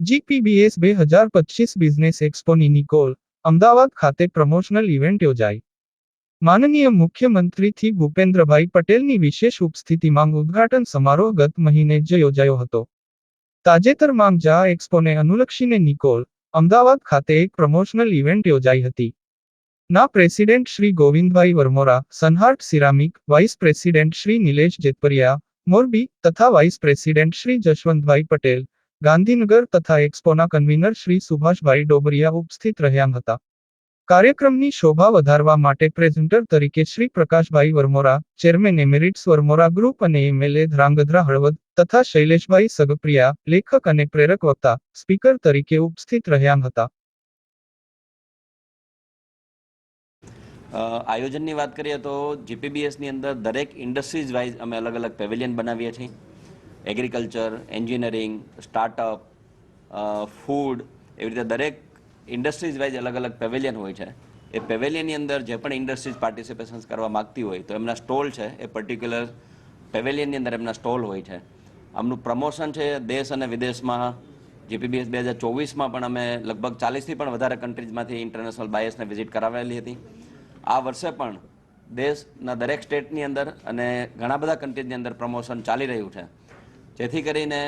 GPBS બે હજાર પચીસ બિઝનેસ એક્સપોની નિકોલ, અમદાવાદ ખાતે પ્રમોશનલ ઇવેન્ટ યોજાઈ. માનનીય મુખ્યમંત્રીથી ભૂપેન્દ્રભાઈ પટેલની વિશેષ ઉપસ્થિતિમાં ઉદ્ઘાટન સમારોહ ગત મહિને જ યોજાયો હતો. તાજેતરમાં જા એક્સપોને અનુલક્ષીને નિકોલ, અમદાવાદ ખાતે એક પ્રમોશનલ ઇવેન્ટ યોજાઈ હતી. ના president Shri Govindbhai Varmora, Sunheart ceramic, vice president Shri Nilesh Jetpariya, Morbi, તથા વાઇસ પ્રેસિડેન્ટ શ્રી જશવંતભાઈ પટેલ ગાંધીનગર તથા એક્સપોના કન્વીનર શ્રી સુભાષભાઈ ડોબરિયા ઉપસ્થિત રહ્યા હતા. કાર્યક્રમની શોભા વધારવા માટે પ્રેઝન્ટર તરીકે Shri Prakashbhai Varmora, chairman emeritus Varmora group અને એમએલએ ધ્રાંગધ્રા હળવદ તથા શૈલેષભાઈ સગપ્રિયા, લેખક અને પ્રેરક વક્તા, સ્પીકર તરીકે ઉપસ્થિત રહ્યા હતા. આયોજનની વાત કરીએ તો જીપીબીએસની અંદર દરેક ઇન્ડસ્ટ્રીઝ વાઇઝ અમે અલગ અલગ પેવેલિયન બનાવીએ છીએ. એગ્રીકલ્ચર એન્જિનિયરિંગ સ્ટાર્ટઅપ ફૂડ એવી રીતે દરેક ઇન્ડસ્ટ્રીઝ વાઇઝ અલગ અલગ પેવેલિયન હોય છે. એ પેવેલિયનની અંદર જે પણ ઇન્ડસ્ટ્રીઝ પાર્ટિસિપેશન કરવા માગતી હોય, તો એમના સ્ટોલ છે, એ પર્ટિક્યુલર પેવેલિયનની અંદર એમના સ્ટોલ હોય છે. આમનું પ્રમોશન છે દેશ અને વિદેશમાં. જીપીબીએસ બે હજાર ચોવીસમાં પણ અમે લગભગ ચાલીસથી પણ વધારે કન્ટ્રીઝમાંથી ઇન્ટરનેશનલ બાયસને વિઝિટ કરાવેલી હતી. આ વર્ષે પણ દેશના દરેક સ્ટેટની અંદર અને ઘણા બધા કન્ટ્રીઝની અંદર પ્રમોશન ચાલી રહ્યું છે. જેથી કરીને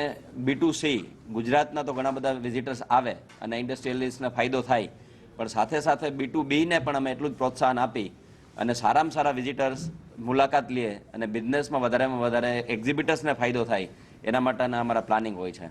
બી ટુ સી ગુજરાતના તો ઘણા બધા વિઝિટર્સ આવે અને ઇન્ડસ્ટ્રીયલિસ્ટને ફાયદો થાય. પણ સાથે સાથે બી ટુ બીને પણ અમે એટલું જ પ્રોત્સાહન આપી અને સારામાં સારા વિઝિટર્સ મુલાકાત લે અને બિઝનેસમાં વધારેમાં વધારે એક્ઝિબિટર્સને ફાયદો થાય. એના માટેના અમારા પ્લાનિંગ હોય છે.